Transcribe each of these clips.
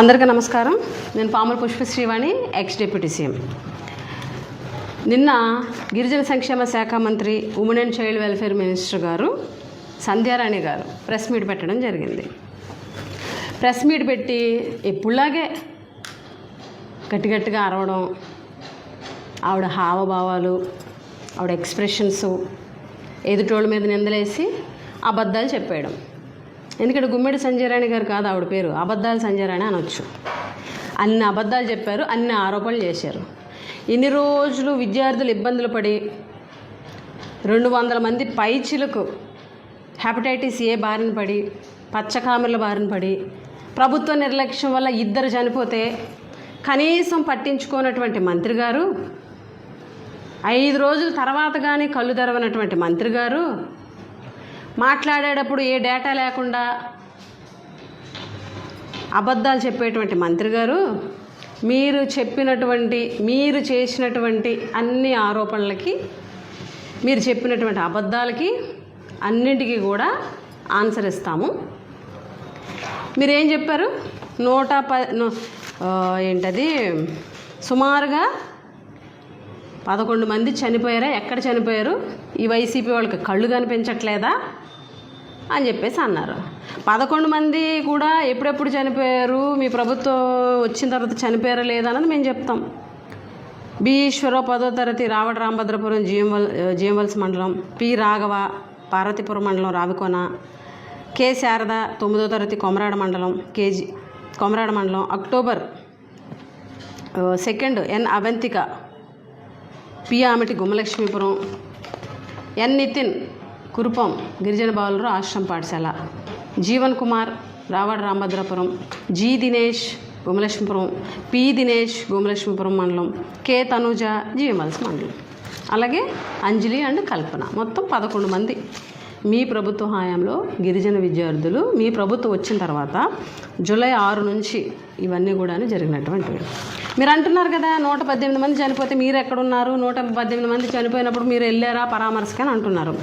అందరికీ నమస్కారం. నేను Pamula Pushpasreevani ex deputy CM నిన్న గిరిజన సంక్షేమ శాఖ మంత్రి women and child welfare minister garu Sandhyarani garu press meet పెట్టడం జరిగింది. ప్రెస్ మీట్ పెట్టి ఎప్పుడులాగే గట్టిగట్టిగా అరవడం ఆవిడ హావభావాలు ఆవిడ ఎక్స్ప్రెషన్స్ ఎదుటోళ్ళ మీద నిందలేసి అబద్ధాలు చెప్పేయడం. ఎందుకంటే గుమ్మడి సంజయరాణి గారు కాదు ఆవిడ పేరు. అబద్ధాలు సంజయరాణి అనొచ్చు. అన్ని అబద్ధాలు చెప్పారు అన్ని ఆరోపణలు చేశారు. ఇన్ని రోజులు విద్యార్థులు ఇబ్బందులు పడి రెండు వందల మంది పైచిలకు హెపటైటిస్ ఏ బారిన పడి పచ్చకామెర్ల బారిన పడి ప్రభుత్వ నిర్లక్ష్యం వల్ల ఇద్దరు చనిపోతే కనీసం పట్టించుకోనటువంటి మంత్రి గారు ఐదు రోజుల తర్వాత కానీ కళ్ళు తెరవనటువంటి మంత్రి గారు మాట్లాడేటప్పుడు ఏ డేటా లేకుండా అబద్ధాలు చెప్పేటువంటి మంత్రి గారు మీరు చెప్పినటువంటి మీరు చేసినటువంటి అన్ని ఆరోపణలకి మీరు చెప్పినటువంటి అబద్ధాలకి అన్నింటికి కూడా ఆన్సర్ ఇస్తాము. మీరేం చెప్పారు? నూట ప ఏంటది? సుమారుగా పదకొండు మంది చనిపోయారా? ఎక్కడ చనిపోయారు? ఈ వైసీపీ వాళ్ళకి కళ్ళు కనిపించట్లేదా? అని చెప్పేసి అన్నారు. పదకొండు మంది కూడా ఎప్పుడెప్పుడు చనిపోయారు? మీ ప్రభుత్వం వచ్చిన తర్వాత చనిపోయారా లేదా అన్నది మేము చెప్తాం. బి ఈశ్వరరావు పదో తరగతి రావడ రామభద్రపురం జీఎంవల్ జీఎంవల్స్ మండలం పి రాఘవ పార్వతీపురం మండలం రావికోన కె శారద తొమ్మిదో తరగతి కొమరాడ మండలం కేజీ కొమరాడ మండలం October second N Avantika P Gummalakshmipuram. N Nitin Kurupam గిరిజన బాలురు ఆశ్రమ పాఠశాల. జీవన్ కుమార్ రావాడ రామభద్రాపురం. జి దినేష్ గుమలక్ష్మీపురం పి దినేష్ గుమలక్ష్మీపురం మండలం. కే తనూజ జీవమల్స్ మండలం. అలాగే అంజలి అండ్ కల్పన. మొత్తం పదకొండు మంది. మీ ప్రభుత్వ హయాంలో గిరిజన విద్యార్థులు మీ ప్రభుత్వం వచ్చిన తర్వాత జూలై ఆరు నుంచి ఇవన్నీ కూడా జరిగినటువంటివి మీరు అంటున్నారు కదా నూట పద్దెనిమిది మంది చనిపోతే మీరు ఎక్కడున్నారు నూట పద్దెనిమిది మంది చనిపోయినప్పుడు మీరు వెళ్ళారా పరామర్శకని అంటున్నారు.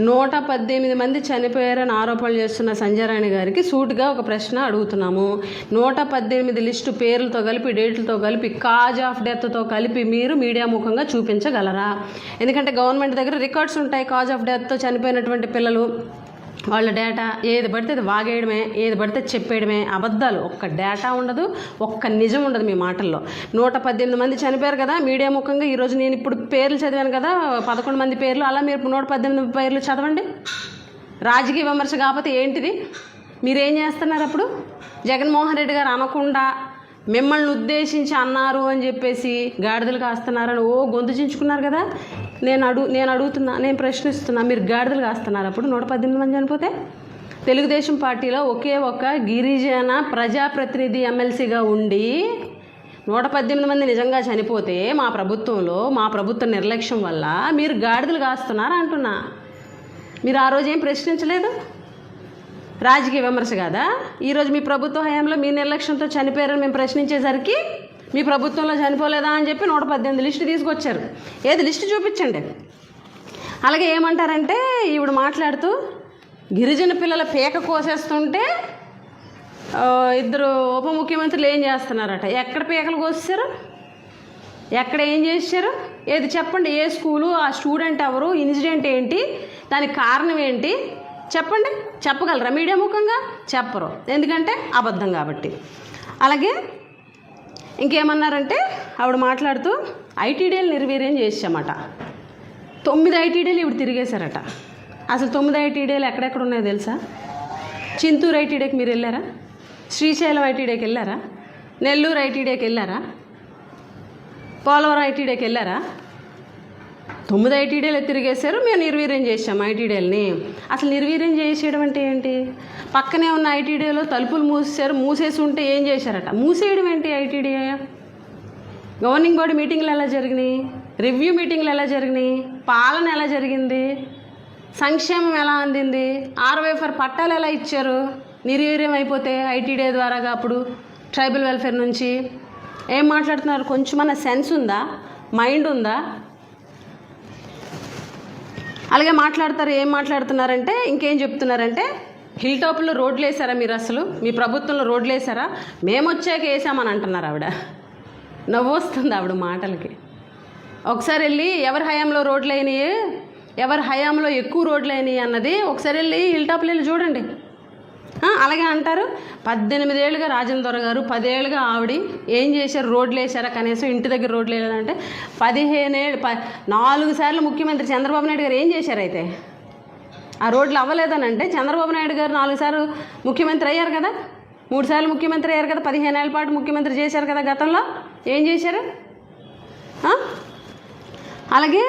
నూట పద్దెనిమిది మంది చనిపోయారని ఆరోపణలు చేస్తున్న సంజయరాణి గారికి సూటిగా ఒక ప్రశ్న అడుగుతున్నాము. నూట పద్దెనిమిది లిస్టు పేర్లతో కలిపి డేట్లతో కలిపి కాజ్ ఆఫ్ డెత్తో కలిపి మీరు మీడియా ముఖంగా చూపించగలరా? ఎందుకంటే గవర్నమెంట్ దగ్గర రికార్డ్స్ ఉంటాయి కాజ్ ఆఫ్ డెత్తో చనిపోయినటువంటి పిల్లలు. వాళ్ళ డేటా ఏది పడితే అది వాగేయడమే ఏది పడితే అది చెప్పేయడమే. అబద్ధాలు. ఒక్క డేటా ఉండదు ఒక్క నిజం ఉండదు మీ మాటల్లో. నూట పద్దెనిమిది మంది చనిపోయారు కదా మీడియా ముఖంగా ఈరోజు నేను ఇప్పుడు పేర్లు చదివాను కదా పదకొండు మంది పేర్లు అలా మీరు నూట పద్దెనిమిది పేర్లు చదవండి. రాజకీయ విమర్శ కాకపోతే ఏంటిది? మీరేం చేస్తున్నారు అప్పుడు? జగన్మోహన్ రెడ్డి గారు అనకుండా మిమ్మల్ని ఉద్దేశించి అన్నారు అని చెప్పేసి గాడిదలు కాస్తున్నారని ఓ గొంతు చించుకున్నారు కదా? నేను అడుగు నేను అడుగుతున్నా నేను ప్రశ్నిస్తున్నా మీరు గాడిదలు కాస్తున్నారు అప్పుడు నూట పద్దెనిమిది మంది చనిపోతే? తెలుగుదేశం పార్టీలో ఒకే ఒక గిరిజన ప్రజాప్రతినిధి ఎమ్మెల్సీగా ఉండి నూట పద్దెనిమిది మంది నిజంగా చనిపోతే మా ప్రభుత్వంలో మా ప్రభుత్వ నిర్లక్ష్యం వల్ల మీరు గాడిదలు కాస్తున్నారు అంటున్నా. మీరు ఆ రోజు ఏం ప్రశ్నించలేదు? రాజకీయ విమర్శ కాదా? ఈరోజు మీ ప్రభుత్వ హయాంలో మీ నిర్లక్ష్యంతో చనిపోయారని మేము ప్రశ్నించేసరికి మీ ప్రభుత్వంలో చనిపోలేదా అని చెప్పి నూట పద్దెనిమిది లిస్టు తీసుకొచ్చారు. ఏది లిస్టు చూపించండి. అలాగే ఏమంటారంటే ఈవిడ మాట్లాడుతూ గిరిజన పిల్లల పేక కోసేస్తుంటే ఇద్దరు ఉప ముఖ్యమంత్రులు ఏం చేస్తున్నారట? ఎక్కడ పీకలు కోసారు ఎక్కడ ఏం చేశారు ఏది చెప్పండి ఏ స్కూలు ఆ స్టూడెంట్ ఎవరు ఇన్సిడెంట్ ఏంటి దానికి కారణం ఏంటి? చెప్పండి. చెప్పగలరా మీడియా ముఖంగా? చెప్పరు. ఎందుకంటే అబద్ధం కాబట్టి. అలాగే ఇంకేమన్నారంటే ఆవిడ మాట్లాడుతూ ఐటీడీఎల్ నిర్వీర్యం చేసామట తొమ్మిది ఐటీడీలు ఇవి తిరిగేశారట. అసలు తొమ్మిది ఐటీడీలు ఎక్కడెక్కడ ఉన్నాయో తెలుసా? చింతూరు ఐటీడీకి మీరు వెళ్ళారా? శ్రీశైలం ఐటీడీకి వెళ్ళారా? నెల్లూరు ఐటీడీకి వెళ్ళారా? పోలవరం ఐటీడీకి వెళ్ళారా? తొమ్మిది ఐటీడీలు తిరిగేశారు మేము నిర్వీర్యం చేసాం ఐటీడీఎల్ని అసలు నిర్వీర్యం చేసేయడం అంటే ఏంటి? పక్కనే ఉన్న ఐటీడీలో తలుపులు మూసేశారు మూసేసి ఉంటే ఏం చేశారట? మూసేయడం ఏంటి ఐటీడీ? గవర్నింగ్ బాడీ మీటింగ్లు ఎలా జరిగినాయి? రివ్యూ మీటింగ్లు ఎలా జరిగినాయి? పాలన ఎలా జరిగింది? సంక్షేమం ఎలా అందింది? ఆర్వైఫర్ పట్టాలు ఎలా ఇచ్చారు? నిర్వీర్యం అయిపోతే ఐటీడీ ద్వారాగా అప్పుడు ట్రైబల్ వెల్ఫేర్ నుంచి. ఏం మాట్లాడుతున్నారు? కొంచెమన్నా సెన్స్ ఉందా? మైండ్ ఉందా? అలాగే మాట్లాడతారు ఏం మాట్లాడుతున్నారంటే ఇంకేం చెప్తున్నారంటే హిల్ టాప్లో రోడ్లు వేసారా మీరు అసలు? మీ ప్రభుత్వంలో రోడ్లు వేసారా మేము వచ్చాక వేసామని అంటున్నారు ఆవిడ. నవ్వు వస్తుంది ఆవిడ మాటలకి. ఒకసారి వెళ్ళి ఎవరి హయాంలో రోడ్లు అయినాయి? ఎవరి హయాంలో ఎక్కువ రోడ్లు అయినాయి అన్నది ఒకసారి వెళ్ళి హిల్ టాప్లో వెళ్ళి చూడండి. అలాగే అంటారు పద్దెనిమిదేళ్ళుగా రాజేంద్ర గారు పదేళ్ళుగా ఆవిడ ఏం చేశారు? రోడ్లు వేసారా కనీసం ఇంటి దగ్గర రోడ్లు వేయాలంటే పదిహేనేళ్ళు ప నాలుగు సార్లు ముఖ్యమంత్రి చంద్రబాబు నాయుడు గారు ఏం చేశారు అయితే? ఆ రోడ్లు అవ్వలేదని అంటే చంద్రబాబు నాయుడు గారు నాలుగు సార్లు ముఖ్యమంత్రి అయ్యారు కదా? మూడు సార్లు ముఖ్యమంత్రి అయ్యారు కదా? పదిహేను ఏళ్ళ పాటు ముఖ్యమంత్రి చేశారు కదా గతంలో? ఏం చేశారు? అలాగే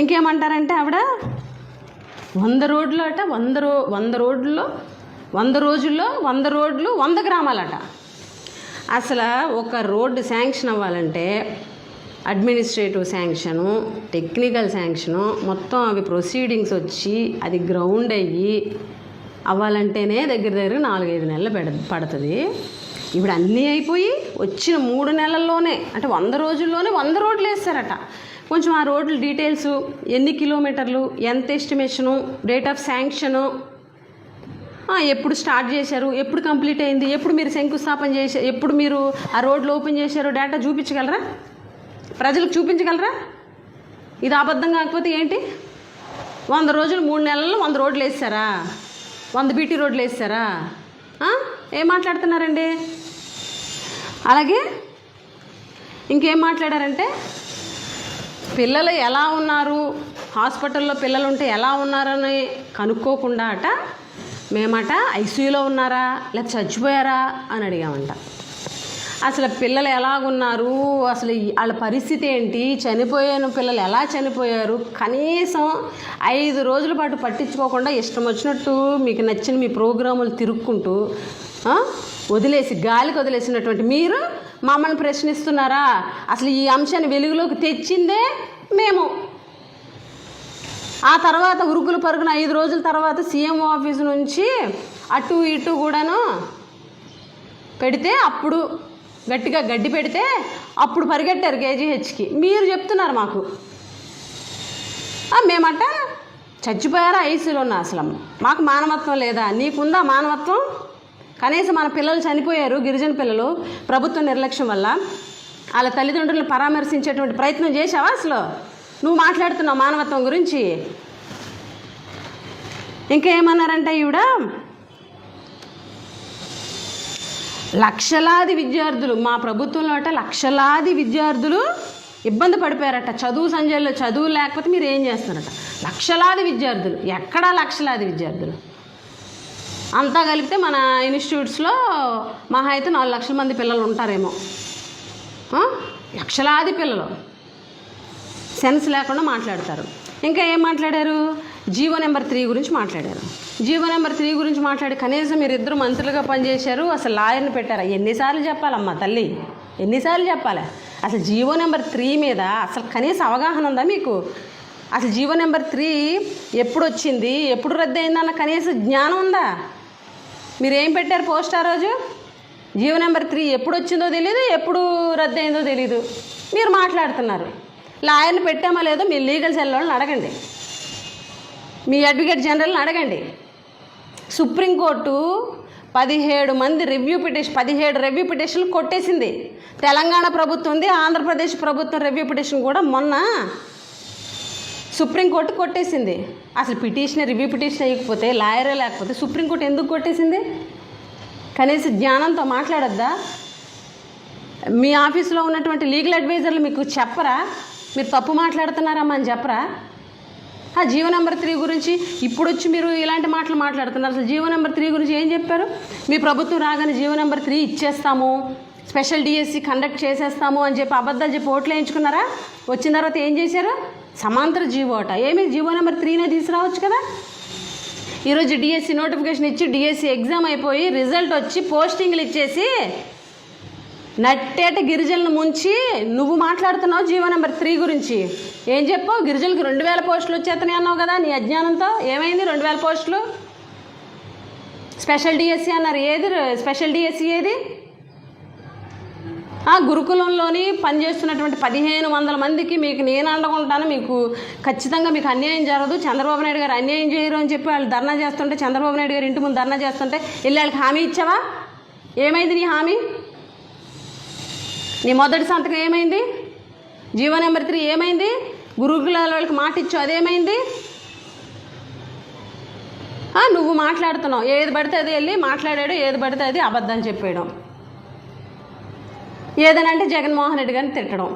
ఇంకేమంటారంటే ఆవిడ వంద రోడ్లు అట వంద రో వంద రోడ్లలో వంద రోజుల్లో వంద రోడ్లు వంద గ్రామాలట. అసలు ఒక రోడ్డు శాంక్షన్ అవ్వాలంటే అడ్మినిస్ట్రేటివ్ శాంక్షను టెక్నికల్ శాంక్షను మొత్తం అవి ప్రొసీడింగ్స్ వచ్చి అది గ్రౌండ్ అయ్యి అవ్వాలంటేనే దగ్గర దగ్గర నాలుగైదు నెలలు పెడ పడుతుంది. ఇప్పుడు అన్నీ అయిపోయి వచ్చిన మూడు నెలల్లోనే అంటే వంద రోజుల్లోనే వంద రోడ్లు వేస్తారట. కొంచెం ఆ రోడ్ల డీటెయిల్స్ ఎన్ని కిలోమీటర్లు ఎంత ఎస్టిమేషను డేట్ ఆఫ్ శాంక్షను ఎప్పుడు స్టార్ట్ చేశారు? ఎప్పుడు కంప్లీట్ అయింది? ఎప్పుడు మీరు శంకుస్థాపన చేశారు ఎప్పుడు మీరు ఆ రోడ్లు ఓపెన్ చేశారు డేటా చూపించగలరా? ప్రజలకు చూపించగలరా? ఇది అబద్ధం కాకపోతే ఏంటి? వంద రోజులు మూడు నెలల్లో వంద రోడ్లు వేస్తారా? వంద బీటీ రోడ్లు వేస్తారా? ఏం మాట్లాడుతున్నారండి? అలాగే ఇంకేం మాట్లాడారంటే పిల్లలు ఎలా ఉన్నారు? హాస్పిటల్లో పిల్లలు ఉంటే ఎలా ఉన్నారని కనుక్కోకుండా అట మేమట ఐసీయూలో ఉన్నారా? లేక చచ్చిపోయారా? అని అడిగామంట. అసలు పిల్లలు ఎలాగున్నారు? అసలు వాళ్ళ పరిస్థితి ఏంటి? చనిపోయిన పిల్లలు ఎలా చనిపోయారు? కనీసం ఐదు రోజుల పాటు పట్టించుకోకుండా ఇష్టం వచ్చినట్టు మీకు నచ్చిన మీ ప్రోగ్రాములు తిరుక్కుంటూ వదిలేసి గాలికి వదిలేసినటువంటి మీరు మమ్మల్ని ప్రశ్నిస్తున్నారా? అసలు ఈ అంశాన్ని వెలుగులోకి తెచ్చిందే మేము. ఆ తర్వాత ఉరుకులు పరుగున ఐదు రోజుల తర్వాత సీఎం ఆఫీస్ నుంచి అటు ఇటు కూడాను పెడితే అప్పుడు గట్టిగా గడ్డి పెడితే అప్పుడు పరిగెట్టారు కేజీహెచ్కి. మీరు చెప్తున్నారు మాకు. మేమంట చచ్చిపోయారా ఐసీలో ఉన్నా అసలు. మాకు మానవత్వం లేదా? నీకుందా మానవత్వం? కనీసం మన పిల్లలు చనిపోయారు గిరిజన పిల్లలు ప్రభుత్వ నిర్లక్ష్యం వల్ల. వాళ్ళ తల్లిదండ్రులను పరామర్శించేటువంటి ప్రయత్నం చేశావా అసలు? నువ్వు మాట్లాడుతున్నావు మానవత్వం గురించి. ఇంకా ఏమన్నారంటే ఈవిడ? లక్షలాది విద్యార్థులు మా ప్రభుత్వంలో అంటే లక్షలాది విద్యార్థులు ఇబ్బంది పడిపోయారట. చదువు సంజయ్లో చదువు లేకపోతే మీరు ఏం చేస్తున్నారట? లక్షలాది విద్యార్థులు. ఎక్కడా లక్షలాది విద్యార్థులు? అంతా కలిపితే మన ఇన్స్టిట్యూట్స్లో మహా అయితే నాలుగు లక్షల మంది పిల్లలు ఉంటారేమో. లక్షలాది పిల్లలు. సెన్స్ లేకుండా మాట్లాడతారు. ఇంకా ఏం మాట్లాడారు? జీవో నెంబర్ త్రీ గురించి మాట్లాడారు. జీవో నెంబర్ త్రీ గురించి మాట్లాడి కనీసం మీరు ఇద్దరు మంత్రులుగా పనిచేశారు. అసలు లాయర్ని పెట్టారు? ఎన్నిసార్లు చెప్పాలమ్మా తల్లి? ఎన్నిసార్లు చెప్పాలి? అసలు జీవో నెంబర్ త్రీ మీద అసలు కనీస అవగాహన ఉందా మీకు? అసలు జీవో నెంబర్ త్రీ ఎప్పుడు వచ్చింది ఎప్పుడు రద్దు అయిందన్న కనీస జ్ఞానం ఉందా? మీరు ఏం పెట్టారు పోస్ట్ ఆ రోజు? జీవో నెంబర్ త్రీ ఎప్పుడు వచ్చిందో తెలియదు ఎప్పుడు రద్దు అయిందో తెలియదు మీరు మాట్లాడుతున్నారు. లాయర్ని పెట్టామా లేదో మీ లీగల్ సెల్ వాళ్ళని అడగండి. మీ అడ్వకేట్ జనరల్ని అడగండి. సుప్రీంకోర్టు పదిహేడు మంది రివ్యూ పిటిషన్ పదిహేడు రివ్యూ పిటిషన్లు కొట్టేసింది. తెలంగాణ ప్రభుత్వం ఉంది ఆంధ్రప్రదేశ్ ప్రభుత్వం రివ్యూ పిటిషన్ కూడా మొన్న సుప్రీంకోర్టు కొట్టేసింది. అసలు పిటిషన్ రివ్యూ పిటిషన్ అయ్యకపోతే లాయరే లేకపోతే సుప్రీంకోర్టు ఎందుకు కొట్టేసింది? కనీసం జ్ఞానంతో మాట్లాడొద్దా? మీ ఆఫీస్లో ఉన్నటువంటి లీగల్ అడ్వైజర్లు మీకు చెప్పరా? మీరు తప్పు మాట్లాడుతున్నారమ్మా అని చెప్పరా? ఆ జీవో నెంబర్ త్రీ గురించి ఇప్పుడు వచ్చి మీరు ఇలాంటి మాటలు మాట్లాడుతున్నారు. అసలు జీవో నెంబర్ త్రీ గురించి ఏం చెప్పారు? మీ ప్రభుత్వం రాగానే జీవో నెంబర్ త్రీ ఇచ్చేస్తాము. స్పెషల్ డిఎస్సి కండక్ట్ చేసేస్తాము అని చెప్పి అబద్ధాలు చెప్పి ఓట్లు వేయించుకున్నారా? వచ్చిన తర్వాత ఏం చేశారు? సమాంతర జీవో అట. ఏమి? జీవో నెంబర్ త్రీనే తీసుకురావచ్చు కదా? ఈరోజు డిఎస్సి నోటిఫికేషన్ ఇచ్చి డిఎస్సి ఎగ్జామ్ అయిపోయి రిజల్ట్ వచ్చి పోస్టింగ్లు ఇచ్చేసి నట్టేట గిరిజనులు ముంచి నువ్వు మాట్లాడుతున్నావు జీవో నెంబర్ త్రీ గురించి. ఏం చెప్పావు? గిరిజనులకు రెండు వేల పోస్టులు వచ్చేతనే అన్నావు కదా నీ అజ్ఞానంతో? ఏమైంది రెండు వేల పోస్టులు? స్పెషల్ డిఎస్సి అన్నారు. ఏది? స్పెషల్ డిఎస్సి ఏది? ఆ గురుకులంలోని పనిచేస్తున్నటువంటి పదిహేను వందల మందికి మీకు నేను అండకుంటాను మీకు ఖచ్చితంగా మీకు అన్యాయం జరగదు. చంద్రబాబు నాయుడు గారు అన్యాయం చేయరు అని చెప్పి వాళ్ళు ధర్నా చేస్తుంటే చంద్రబాబు నాయుడు గారు ఇంటి ముందు ధర్నా చేస్తుంటే వెళ్ళి వాళ్ళకి హామీ ఇచ్చావా? ఏమైంది నీ హామీ? నీ మొదటి సంతకం ఏమైంది? జీవో నెంబర్ త్రీ ఏమైంది? గురుకులాల వాళ్ళకి మాట ఇచ్చావు అదేమైంది? నువ్వు మాట్లాడుతున్నావు. ఏది పడితే అది వెళ్ళి మాట్లాడాడు ఏది పడితే అది అబద్ధం చెప్పేయడం. ఏదైనా అంటే జగన్మోహన్ రెడ్డి గారిని తిట్టడం.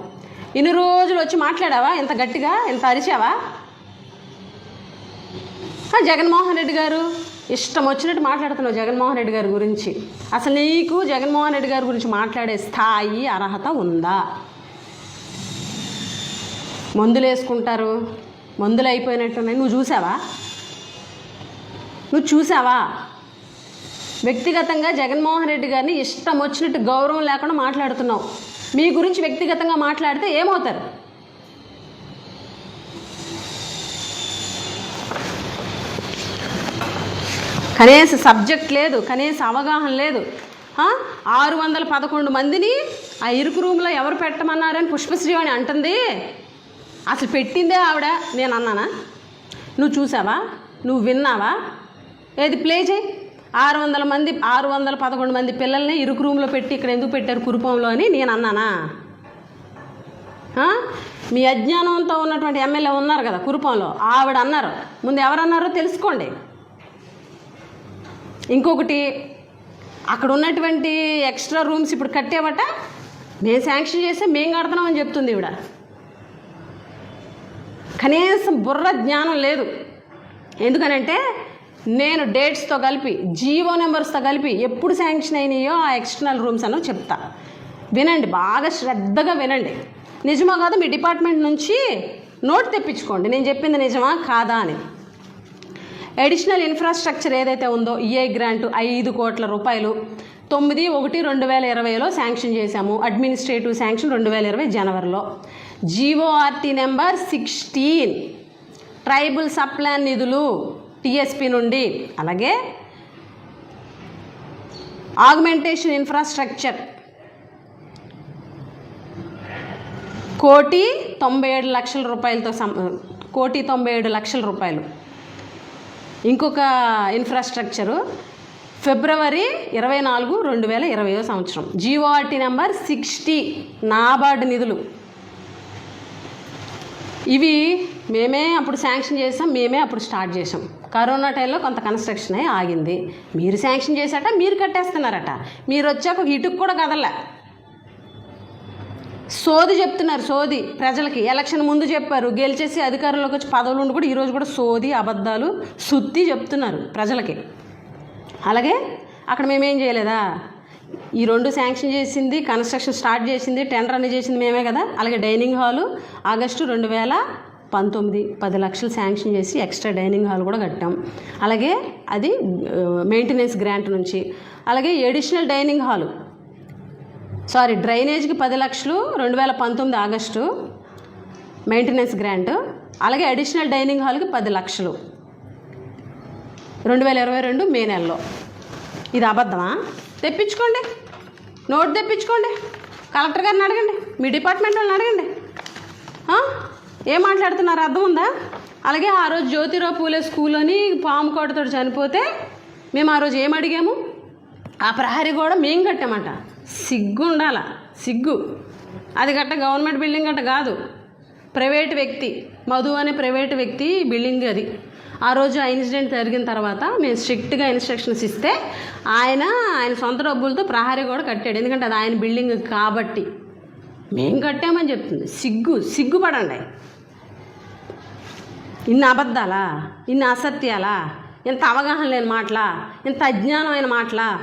ఇన్ని రోజులు వచ్చి మాట్లాడావా? ఇంత గట్టిగా? ఇంత అరిచావా? జగన్మోహన్ రెడ్డి గారు ఇష్టం వచ్చినట్టు మాట్లాడుతున్నావు జగన్మోహన్ రెడ్డి గారి గురించి. అసలు నీకు జగన్మోహన్ రెడ్డి గారి గురించి మాట్లాడే స్థాయి అర్హత ఉందా? మందులు వేసుకుంటారు మందులు అయిపోయినట్టున్నాయి. నువ్వు చూసావా? నువ్వు చూసావా? వ్యక్తిగతంగా జగన్మోహన్ రెడ్డి గారిని ఇష్టం వచ్చినట్టు గౌరవం లేకుండా మాట్లాడుతున్నావు. మీ గురించి వ్యక్తిగతంగా మాట్లాడితే ఏమవుతారు? కనీస సబ్జెక్ట్ లేదు కనీస అవగాహన లేదు. ఆరు వందల పదకొండు మందిని ఆ ఇరుకు రూమ్లో ఎవరు పెట్టమన్నారని పుష్పశ్రీ అని అంటుంది. అసలు పెట్టిందే ఆవిడ నేను అన్నానా? నువ్వు చూసావా? నువ్వు విన్నావా? ఏది ప్లే చేయి. ఆరు వందల మంది ఆరు వందల పదకొండు మంది పిల్లల్ని ఇరుకు రూమ్లో పెట్టి ఇక్కడ ఎందుకు పెట్టారు కురుపంలో అని నేను అన్నానా? మీ అజ్ఞానంతో ఉన్నటువంటి ఎమ్మెల్యే ఉన్నారు కదా కురుపంలో ఆవిడ అన్నారు. ముందు ఎవరన్నారో తెలుసుకోండి. ఇంకొకటి అక్కడ ఉన్నటువంటి ఎక్స్ట్రా రూమ్స్ ఇప్పుడు కట్టేవట. మేము శాంక్షన్ చేస్తే మేము కడుతున్నామని చెప్తుంది ఇవిడ కనీసం బుర్ర జ్ఞానం లేదు. ఎందుకనంటే నేను డేట్స్తో కలిపి జీవో నెంబర్స్తో కలిపి ఎప్పుడు శాంక్షన్ అయినాయో ఆ ఎక్స్టర్నల్ రూమ్స్ అని చెప్తా. వినండి బాగా శ్రద్ధగా వినండి. నిజమా కాదు మీ డిపార్ట్మెంట్ నుంచి నోట్ తెప్పించుకోండి. నేను చెప్పింది నిజమా కాదా అని. అడిషనల్ ఇన్ఫ్రాస్ట్రక్చర్ ఏదైతే ఉందో ఏ గ్రాంట్ ఐదు కోట్ల రూపాయలు. తొమ్మిది ఒకటి రెండు వేల ఇరవైలో శాంక్షన్ చేశాము. అడ్మినిస్ట్రేటివ్ శాంక్షన్ రెండు వేల ఇరవై జనవరిలో. GO RT number sixteen tribal sub plan నిధులు టిఎస్పి నుండి. అలాగే ఆగ్మెంటేషన్ ఇన్ఫ్రాస్ట్రక్చర్ కోటి తొంభై ఏడు లక్షల రూపాయలతో సం కోటి తొంభై ఏడు లక్షల రూపాయలు. ఇంకొక ఇన్ఫ్రాస్ట్రక్చరు ఫిబ్రవరి ఇరవై నాలుగు రెండు వేల ఇరవయో సంవత్సరం. జీఓఆర్టీ నెంబర్ సిక్స్టీ నాబార్డు నిధులు. ఇవి మేమే అప్పుడు శాంక్షన్ చేసాం మేమే అప్పుడు స్టార్ట్ చేసాం. కరోనా టైంలో కొంత కన్స్ట్రక్షన్ అయి ఆగింది. మీరు శాంక్షన్ చేశాట మీరు కట్టేస్తున్నారట. మీరు వచ్చాక ఇటుకు కూడా కదలే సోది చెప్తున్నారు సోది. ప్రజలకి ఎలక్షన్ ముందు చెప్పారు. గెలిచేసి అధికారంలోకి వచ్చి పదవులు ఉండి కూడా ఈరోజు కూడా సోది అబద్ధాలు సుత్తి చెప్తున్నారు ప్రజలకి. అలాగే అక్కడ మేమేం చేయలేదా? ఈ రెండు శాంక్షన్ చేసింది కన్స్ట్రక్షన్ స్టార్ట్ చేసింది టెండర్ అన్ని చేసింది మేమే కదా? అలాగే డైనింగ్ హాలు ఆగస్టు రెండు వేల పంతొమ్మిది పది లక్షలు శాంక్షన్ చేసి ఎక్స్ట్రా డైనింగ్ హాల్ కూడా కట్టాం. అలాగే అది మెయింటెనెన్స్ గ్రాంట్ నుంచి. అలాగే ఎడిషనల్ డైనింగ్ హాలు సారీ డ్రైనేజ్కి పది లక్షలు రెండు వేల పంతొమ్మిది ఆగస్టు మెయింటెనెన్స్ గ్రాంట్. అలాగే అడిషనల్ డైనింగ్ హాల్కి పది లక్షలు. రెండు వేల ఇరవై రెండు మే నెలలో. ఇది అబద్ధమా? తెప్పించుకోండి. నోట్ తెప్పించుకోండి. కలెక్టర్ గారిని అడగండి. మీ డిపార్ట్మెంట్ వాళ్ళని అడగండి. ఏం మాట్లాడుతున్నారు? అర్థం ఉందా? అలాగే ఆ రోజు జ్యోతిరావు పూలే స్కూల్లోని పాము కోటతో చనిపోతే మేము ఆ రోజు ఏం అడిగాము? ఆ ప్రహరీ కూడా మేము కట్టామంట. సిగ్గు ఉండాల సిగ్గు. అది గట్ట గవర్నమెంట్ బిల్డింగ్ గట్ట కాదు. ప్రైవేట్ వ్యక్తి మధు అనే ప్రైవేట్ వ్యక్తి బిల్డింగ్ అది. ఆ రోజు ఆ ఇన్సిడెంట్ జరిగిన తర్వాత మేము స్ట్రిక్ట్గా ఇన్స్ట్రక్షన్స్ ఇస్తే ఆయన ఆయన సొంత డబ్బులతో ప్రహరీ కూడా కట్టాడు. ఎందుకంటే అది ఆయన బిల్డింగ్ కాబట్టి. మేము కట్టామని చెప్తుంది. సిగ్గు సిగ్గుపడండి. ఇన్ని అబద్ధాలా? ఇన్ని అసత్యాలా? ఇంత అవగాహన లేని మాటలా? ఇంత అజ్ఞానమైన మాటలా?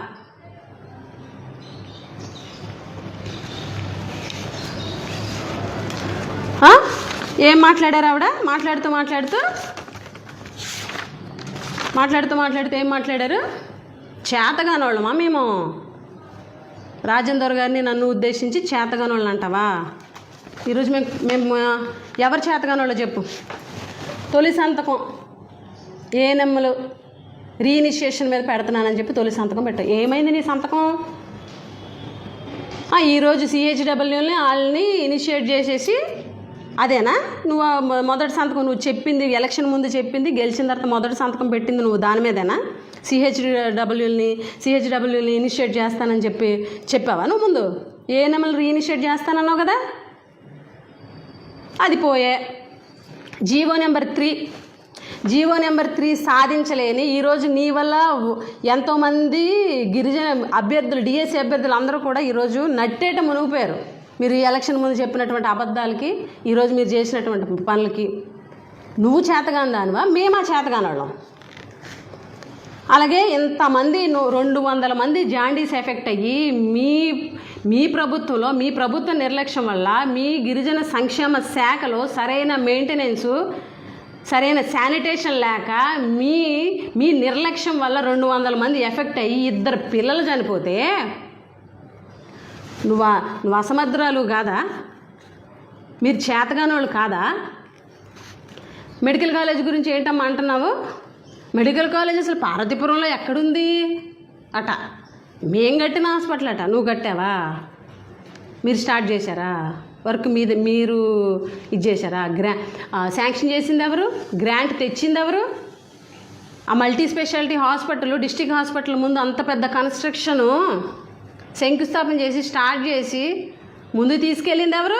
ఏం మాట్లాడారు ఆవిడ? మాట్లాడుతూ మాట్లాడుతూ? మాట్లాడుతూ మాట్లాడుతూ ఏం మాట్లాడారు? చేతగానోళ్ళమా మేము? రాజేందర్ గారిని నన్ను ఉద్దేశించి చేతగానోళ్ళని అంటావా? ఈరోజు మేము మేము ఎవరు చేతగానోళ్ళో చెప్పు. తొలి సంతకం. ఏ నెమ్మలు రీఇనిషియేషన్ మీద పెడుతున్నానని చెప్పి తొలి సంతకం పెట్టావు ఏమైంది నీ సంతకం? ఈరోజు సిహెచ్డబ్ల్యూని వాళ్ళని ఇనిషియేట్ చేసేసి అదేనా? నువ్వు మొదటి సంతకం నువ్వు చెప్పింది ఎలక్షన్ ముందు చెప్పింది గెలిచిన తర్వాత మొదటి సంతకం పెట్టింది నువ్వు దాని మీదేనా? సిహెచ్డబ్ల్యూని సిహెచ్డబ్ల్యూని ఇనిషియేట్ చేస్తానని చెప్పి చెప్పావా నువ్వు ముందు? ఏ రీఇనిషియేట్ చేస్తానన్నావు కదా? అది పోయే. GO number three. GO number three సాధించలేని ఈరోజు నీ వల్ల ఎంతోమంది గిరిజన అభ్యర్థులు డిఎస్సి అభ్యర్థులు అందరూ కూడా ఈరోజు నట్టేట మునిగిపోయారు. మీరు ఎలక్షన్ ముందు చెప్పినటువంటి అబద్ధాలకి ఈరోజు మీరు చేసినటువంటి పనులకి నువ్వు చేతగాని దానివా? మేమా చేతగాని వాళ్ళం. అలాగే ఇంతమంది రెండు వందల మంది జాండీస్ ఎఫెక్ట్ అయ్యి మీ మీ ప్రభుత్వంలో మీ ప్రభుత్వ నిర్లక్ష్యం వల్ల మీ గిరిజన సంక్షేమ శాఖలో సరైన మెయింటెనెన్సు సరైన శానిటేషన్ లేక మీ మీ నిర్లక్ష్యం వల్ల రెండు వందల మంది ఎఫెక్ట్ అయ్యి ఇద్దరు పిల్లలు చనిపోతే నువ్వు నువ్వు అసమర్థురాలు కాదా? మీరు చేతగానోళ్ళు కాదా? మెడికల్ కాలేజ్ గురించి ఏంటమ్మా అంటున్నావు? మెడికల్ కాలేజ్ అసలు పార్వతీపురంలో ఎక్కడుంది? అట. మేం కట్టిన హాస్పిటల్ అట. నువ్వు కట్టావా? మీరు స్టార్ట్ చేశారా? వర్క్ మీద మీరు ఇది చేశారా? గ్రా శాంక్షన్ చేసింది ఎవరు? గ్రాంట్ తెచ్చింది ఎవరు? ఆ multi speciality hospital district hospital ముందు అంత పెద్ద కన్స్ట్రక్షను శంకుస్థాపన చేసి స్టార్ట్ చేసి ముందు తీసుకెళ్ళింది ఎవరు?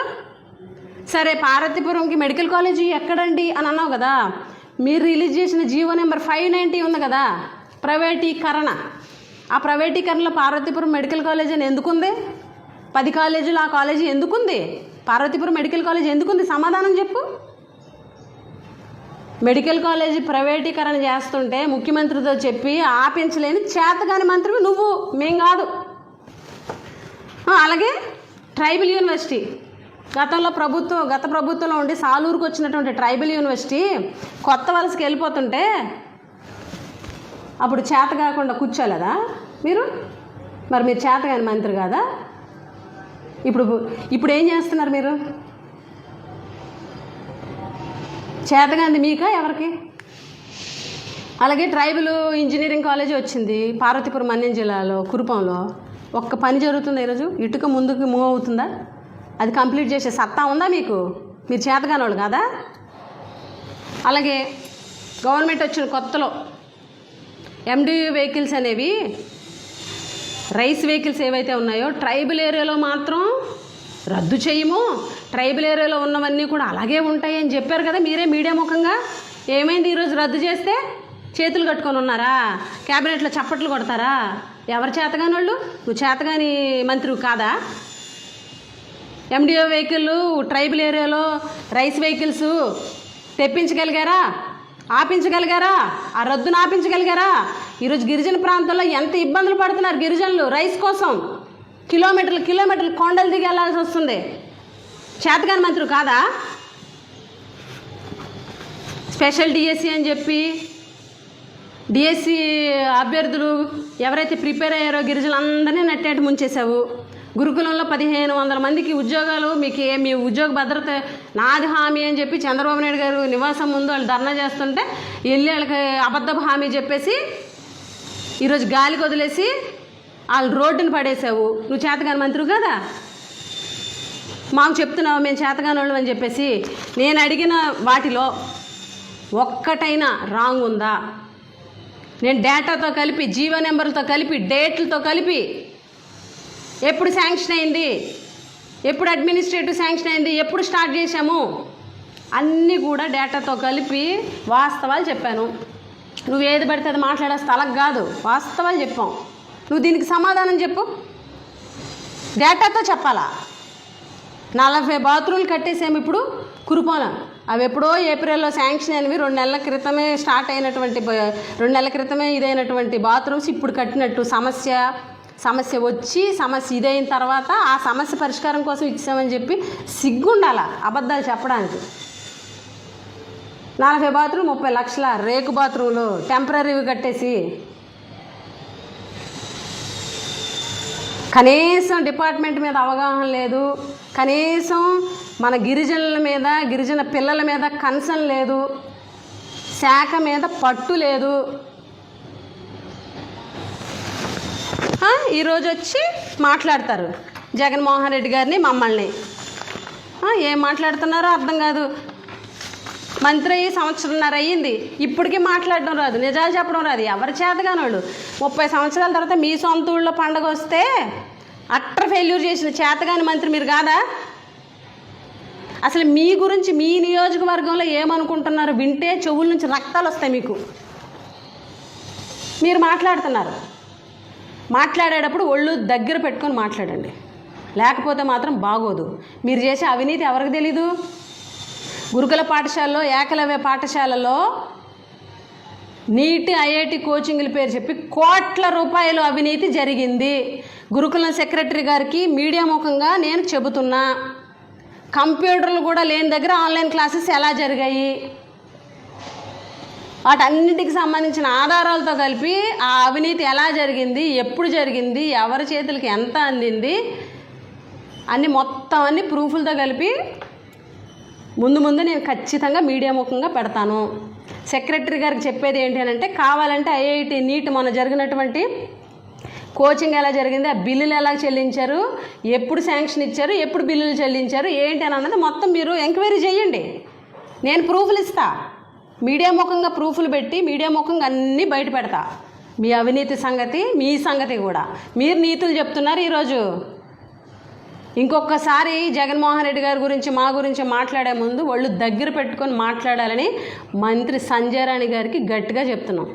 సరే పార్వతీపురంకి మెడికల్ కాలేజీ ఎక్కడండి అని అన్నావు కదా. మీరు రిలీజ్ చేసిన జీవో నెంబర్ ఫైవ్ నైంటీ ఉంది కదా ప్రైవేటీకరణ. ఆ ప్రైవేటీకరణలో పార్వతీపురం మెడికల్ కాలేజ్ అని ఎందుకుంది? పది కాలేజీలు ఆ కాలేజీ ఎందుకుంది? పార్వతీపురం మెడికల్ కాలేజ్ ఎందుకుంది? సమాధానం చెప్పు. మెడికల్ కాలేజీ ప్రైవేటీకరణ చేస్తుంటే ముఖ్యమంత్రితో చెప్పి ఆపించలేని చేతగాని మంత్రివి నువ్వు. మేం కాదు. అలాగే ట్రైబల్ యూనివర్సిటీ. గతంలో ప్రభుత్వం గత ప్రభుత్వంలో ఉండి సాలూరుకు వచ్చినటువంటి ట్రైబల్ యూనివర్సిటీ కొత్త వలసకి వెళ్ళిపోతుంటే అప్పుడు చేత కాకుండా కూర్చోలేదా మీరు? మరి మీరు చేతగాని మంత్రి కాదా? ఇప్పుడు ఇప్పుడు ఏం చేస్తున్నారు మీరు? చేతగాంది మీకా ఎవరికి? అలాగే ట్రైబల్ ఇంజనీరింగ్ కాలేజ్ వచ్చింది పార్వతీపురం అన్యం జిల్లాలో కురుపంలో. ఒక్క పని జరుగుతుందా ఈరోజు? ఇటుక ముందుకు మూవ్ అవుతుందా? అది కంప్లీట్ చేసే సత్తా ఉందా మీకు? మీరు చేతగానోళ్ళు వాళ్ళు కాదా? అలాగే గవర్నమెంట్ వచ్చిన కొత్తలో ఎండియూ వెహికల్స్ అనేవి రైస్ వెహికల్స్ ఏవైతే ఉన్నాయో ట్రైబల్ ఏరియాలో మాత్రం రద్దు చేయము. ట్రైబల్ ఏరియాలో ఉన్నవన్నీ కూడా అలాగే ఉంటాయి అని చెప్పారు కదా మీరే మీడియా ముఖంగా. ఏమైంది ఈరోజు రద్దు చేస్తే? చేతులు కట్టుకొని ఉన్నారా? క్యాబినెట్లో చప్పట్లు కొడతారా? ఎవరు చేతగాని వాళ్ళు నువ్వు చేతగాని మంత్రి కాదా? ఎండిఓ వెహికల్ ట్రైబల్ ఏరియాలో రైస్ వెహికల్స్ తెప్పించగలిగారా? ఆపించగలిగారా? ఆ రద్దును ఆపించగలిగారా? ఈరోజు గిరిజన ప్రాంతాల్లో ఎంత ఇబ్బందులు పడుతున్నారు గిరిజనులు రైస్ కోసం? కిలోమీటర్లు కిలోమీటర్లు కొండలు దిగి వెళ్ళాల్సి వస్తుంది. చేతగాని మంత్రి కాదా? స్పెషల్ డిఎస్సి అని చెప్పి డిఎస్సి అభ్యర్థులు ఎవరైతే ప్రిపేర్ అయ్యారో గిరిజనులందరినీ నెట్టేట ముంచేశావు. గురుకులంలో పదిహేను వందల మందికి ఉద్యోగాలు మీకు ఏ మీ ఉద్యోగ భద్రత నాది హామీ అని చెప్పి చంద్రబాబు నాయుడు గారు నివాసం ముందు వాళ్ళు ధర్నా చేస్తుంటే వెళ్ళి వాళ్ళకి అబద్ధపు హామీ చెప్పేసి ఈరోజు గాలికి వదిలేసి వాళ్ళు రోడ్డుని పడేసావు నువ్వు చేతగాని మంత్రి కదా? మాకు చెప్తున్నావు మేము చేతగాని వాళ్ళు అని చెప్పేసి నేను అడిగిన వాటిలో ఒక్కటైనా రాంగ్ ఉందా? నేను డేటాతో కలిపి జీవో నెంబర్లతో కలిపి డేట్లతో కలిపి ఎప్పుడు శాంక్షన్ అయింది? ఎప్పుడు అడ్మినిస్ట్రేటివ్ శాంక్షన్ అయింది? ఎప్పుడు స్టార్ట్ చేశాము? అన్నీ కూడా డేటాతో కలిపి వాస్తవాలు చెప్పాను. నువ్వు ఏది పడితే అది మాట్లాడే స్థలం కాదు. వాస్తవాలు చెప్పాం. నువ్వు దీనికి సమాధానం చెప్పు. డేటాతో చెప్పాలా? నలభై బాత్రూమ్లు కట్టేసాము ఇప్పుడు కురుపోలం. అవి ఎప్పుడో ఏప్రిల్లో శాంక్షన్ అయినవి. రెండు నెలల క్రితమే స్టార్ట్ అయినటువంటి రెండు నెలల క్రితమే ఇదైనటువంటి బాత్రూమ్స్ ఇప్పుడు కట్టినట్టు సమస్య సమస్య వచ్చి సమస్య ఇదైన తర్వాత ఆ సమస్య పరిష్కారం కోసం ఇచ్చామని చెప్పి సిగ్గుండాల అబద్ధాలు చెప్పడానికి. నలభై బాత్రూమ్ ముప్పై లక్షల రేకు బాత్రూమ్లు టెంపరీవి కట్టేసి కనీసం డిపార్ట్మెంట్ మీద అవగాహన లేదు. కనీసం మన గిరిజనుల మీద గిరిజన పిల్లల మీద కన్సర్న్ లేదు. శాఖ మీద పట్టు లేదు. ఈరోజు వచ్చి మాట్లాడతారు జగన్మోహన్ రెడ్డి గారిని మమ్మల్ని. ఏం మాట్లాడుతున్నారో అర్థం కాదు. మంత్రి అయ్యి సంవత్సరంన్నర అయ్యింది. ఇప్పటికీ మాట్లాడడం రాదు. నిజాలు చెప్పడం రాదు. ఎవరి చేతగానోడు ముప్పై సంవత్సరాల తర్వాత మీ సొంత ఊళ్ళో పండగ వస్తే అట్టర్ ఫెయిల్యూర్ చేసిన చేతగాని మంత్రి మీరు కాదా? అసలు మీ గురించి మీ నియోజకవర్గంలో ఏమనుకుంటున్నారు? వింటే చెవుల నుంచి రక్తాలు వస్తాయి మీకు. మీరు మాట్లాడుతున్నారు. మాట్లాడేటప్పుడు ఒళ్ళు దగ్గర పెట్టుకొని మాట్లాడండి. లేకపోతే మాత్రం బాగోదు. మీరు చేసే అవినీతి ఎవరికి తెలీదు? గురుకుల పాఠశాలలో ఏకలవ్య పాఠశాలలో నీటి ఐఐటి కోచింగ్ల పేరు చెప్పి కోట్ల రూపాయలు అవినీతి జరిగింది. గురుకులం సెక్రటరీ గారికి మీడియా ముఖంగా నేను చెబుతున్నా. కంప్యూటర్లు కూడా లేని దగ్గర ఆన్లైన్ క్లాసెస్ ఎలా జరిగాయి? వాటన్నిటికి సంబంధించిన ఆధారాలతో కలిపి ఆ అవినీతి ఎలా జరిగింది? ఎప్పుడు జరిగింది? ఎవరి చేతులకి ఎంత అందింది? అన్ని మొత్తం అన్ని ప్రూఫ్లతో కలిపి ముందు ముందు నేను ఖచ్చితంగా మీడియా ముఖంగా పెడతాను. సెక్రటరీ గారికి చెప్పేది ఏంటి అని అంటే కావాలంటే ఐఐటి నీట్ మొన్న జరిగినటువంటి కోచింగ్ ఎలా జరిగింది? ఆ బిల్లులు ఎలా చెల్లించారు? ఎప్పుడు శాంక్షన్ ఇచ్చారు? ఎప్పుడు బిల్లులు చెల్లించారు? ఏంటి అని అన్నది మొత్తం మీరు ఎంక్వైరీ చేయండి. నేను ప్రూఫ్లు ఇస్తా. మీడియా ముఖంగా ప్రూఫ్లు పెట్టి మీడియా ముఖంగా అన్నీ బయట పెడతా. మీ అవినీతి సంగతి మీ సంగతి కూడా. మీరు నీతులు చెప్తున్నారు ఈరోజు. ఇంకొకసారి జగన్మోహన్ రెడ్డి గారి గురించి మా గురించి మాట్లాడే ముందు వాళ్ళు దగ్గర పెట్టుకొని మాట్లాడాలని మంత్రి సంజయ్ రాణి గారికి గట్టిగా చెప్తున్నాం.